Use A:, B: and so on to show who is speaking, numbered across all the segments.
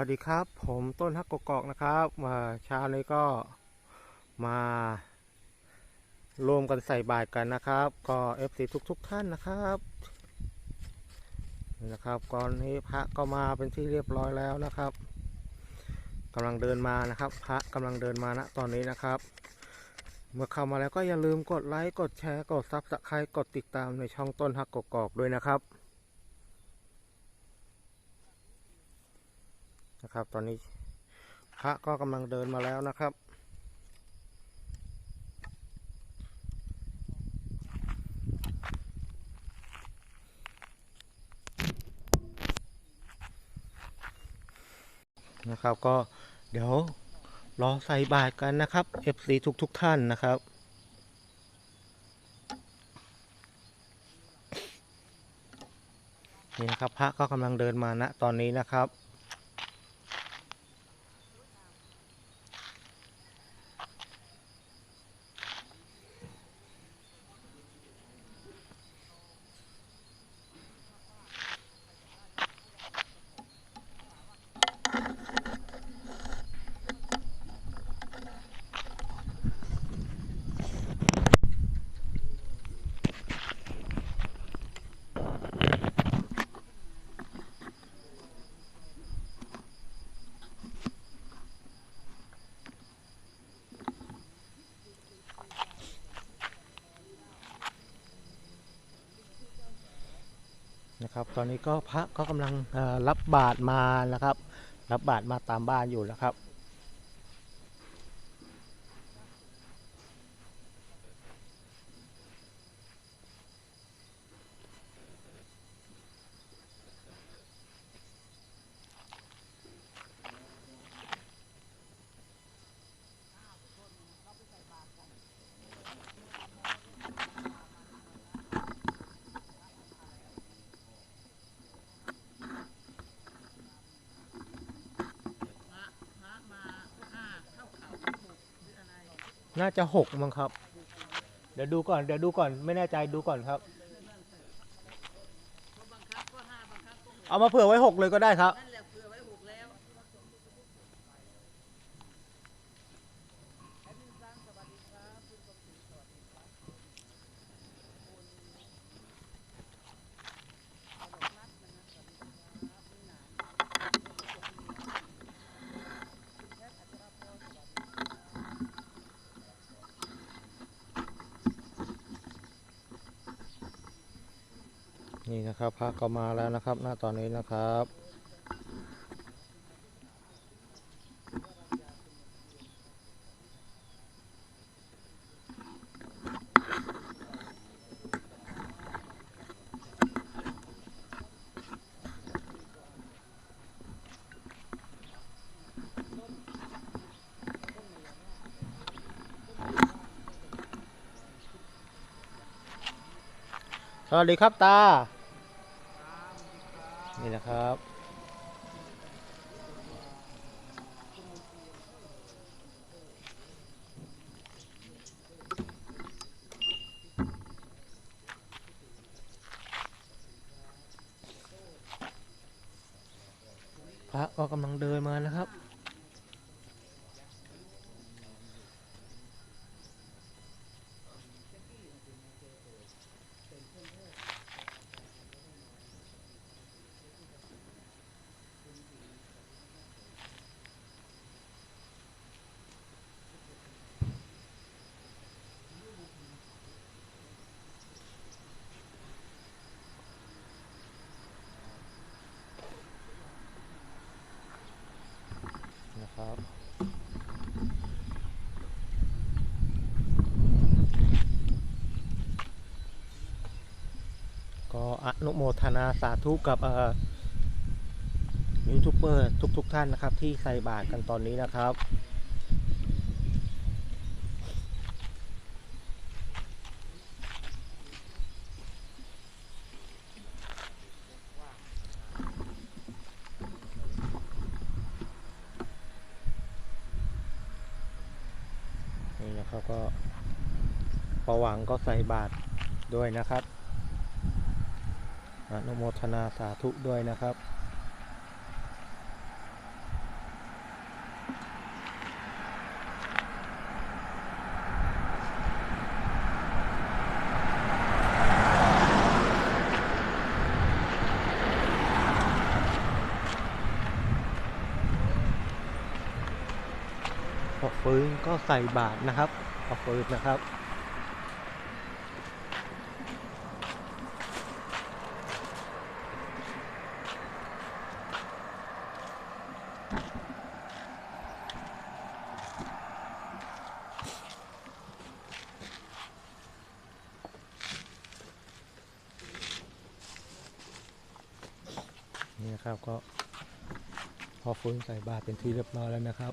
A: วัสดีครับ ผมต้นฮักกกอกนะครับมาเช้านี้ก็มารวมกันใส่บาตรกันนะครับ ก็เอฟซีทุกๆท่านนะครับนี่นะครับก่อนนี้พระก็มาเป็นที่เรียบร้อยแล้วนะครับกำลังเดินมานะครับ พระกำลังเดินมาณตอนนี้นะครับ เมื่อเข้ามาแล้วก็อย่าลืมกดไลค์กดแชร์กดซับสไครต์กดติดตามในช่องต้นฮักกกอกด้วยนะครับ นะครับ ตอนนี้พระก็กำลังเดินมาแล้วนะครับ นะครับก็เดี๋ยวรอใส่บาตรกันนะครับ FC ทุกทุกท่านนะครับนี่นะครับพระก็กำลังเดินมาณตอนนี้นะครับ นะครับ ตอนนี้ก็พระก็กำลังรับบาตรมานะครับ รับบาตรมาตามบ้านอยู่นะครับ น่าจะหกมั้งครับ เดี๋ยวดูก่อน เดี๋ยวดูก่อน ไม่แน่ใจดูก่อนครับ เอามาเผื่อไว้หกเลยก็ได้ครับ
B: นั่นแหละเผื่อไว้หกแล้ว
A: นี่นะครับพระก็มาแล้วนะครับหน้าตอนนี้นะครับสวัสดีครับตา นี่นะครับ พระก็กำลังเดินมานะครับ นะครับ ก็อนุโมทนาสาธุกับยูทูบเบอร์ทุกๆทท่านนะครับ ที่ใส่บาตรกันตอนนี้นะครับนี่นะครับก็ประหวังก็ใส่บาตรด้วยนะครับ อนุโมทนาสาธุด้วยนะครับพอฟื้นก็ใส่บาทนะครับพอฟื้นนะครับ นี่นะครับก็พอฟื้นใส่บาตรเป็นที่เรียบร้อยแล้วนะครับ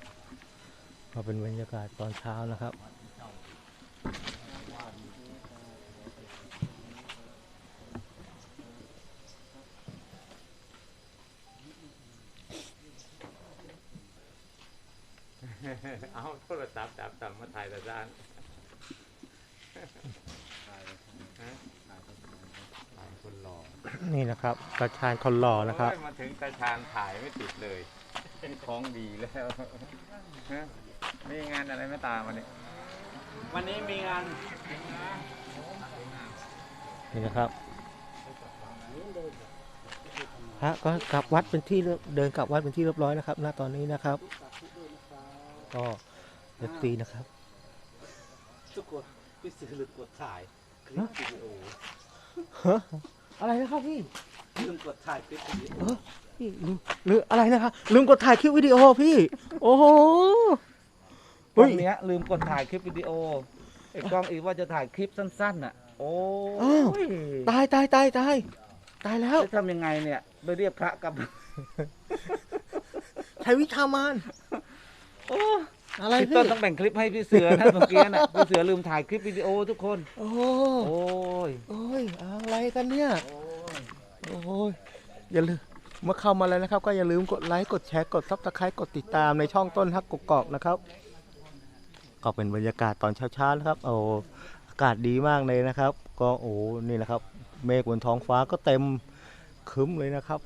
A: ก็เป็นบรรยากาศตอนเช้านะครับ
B: เอาโทรศัพท์จับจับมาถ่ายแต่ด้านถ่าย คนหล่อ
A: นี่นะครับกระชายคนหล่อนะครับ
B: โยมาถึงตาชานถ่ายไม่ติดเลยของดีแล้วฮะมีงานอะไรไม่ตามวันนี้
C: วันนี้มีงาน
A: นี่นะครับฮะก็กลับวัดเป็นที่เรียบเดินกลับวัดเป็นที่เรียบร้อยนะครับ ณตอนนี้นะครับ ก็เอฟซีนะครับ
C: ทุกคนพี่ซื้อหรือกดถ่ายคลิปวิดีโอ
A: ฮะ อะไรนะครับพี่
C: ลืมกดถ่ายคลิปวิดีโอ
A: เออพี่ลืมหรืออะไรนะครับลืมกดถ่ายคลิปวิดีโอพี่ โอ้โห
C: กล้
A: เฮ้
C: อยงเนี้ยลืมกดถ่ายคลิปวิดีโอไอ้กล้องอีกว่าจะถ่ายคลิปสั้นๆน่ะ โอ้
A: อ้าว
C: ย
A: ตายตายตายตายตายแล้ว
C: จะทำยังไงเนี่ยไปเรียกพระกลับ
A: ใช้วิชามาน
C: โอ้
A: อะไร
C: พี่
A: พี่
C: ต้นต้องแบ่งคลิปให้พี่เสือนะเมื่อกี้น่ะพี่เสือลืมถ่ายคลิปวิดีโอทุกคน
A: โอ้
C: โอ้ย
A: โอ้ยอะไรกันเนี่ย
C: โอ้ย
A: โอ้ยอย่าลืมเมื่อเข้ามาแล้วนะครับ ก็อย่าลืมกดไลค์กดแชร์กดซับสไครต์กดติดตามในช่องต้นฮักกกอกนะครับ ก็เป็นบรรยากาศตอนเช้าๆนะครับโอ้อากาศดีมากเลยนะครับ ก็โอ้นี่นะครับ เมฆบนท้องฟ้าก็เต็มครึ้มเลยนะครับ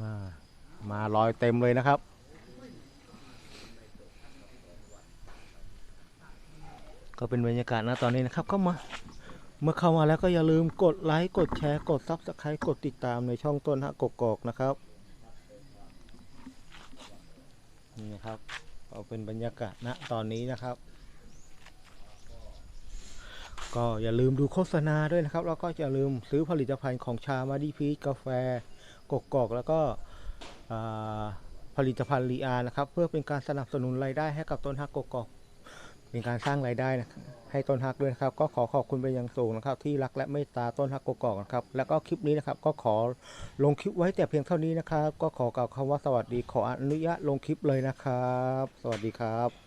A: มามาลอยเต็มเลยนะครับ ก็เป็นบรรยากาศนะตอนนี้นะครับเข้ามาเมื่อเข้ามาแล้วก็อย่าลืมกดไลค์กดแชร์กดซับสไครต์กดติดตามในช่องต้นฮักกกอกนะครับนี่นะครับก็เป็นบรรยากาศณตอนนี้นะครับ ก็อย่าลืมดูโฆษณาด้วยนะครับ แล้วก็อย่าลืมซื้อผลิตภัณฑ์ของชามาดีพีกาแฟกกอกแล้วก็ผลิตภัณฑ์ลีอานะครับ เพื่อเป็นการสนับสนุนรายได้ให้กับต้นฮักกกอก เป็นการสร้างรายได้นะให้ต้นฮักด้วยนะครับ ก็ขอขอบคุณไปนยังสูงนะครับ ที่รักและเมตตาต้นฮักกกอกนะครับ แล้วก็คลิปนี้นะครับ ก็ขอลงคลิปไว้แต่เพียงเท่านี้นะครับ ก็ขอกล่าวคำว่าสวัสดีขออนุญาตลงคลิปเลยนะครับ สวัสดีครับ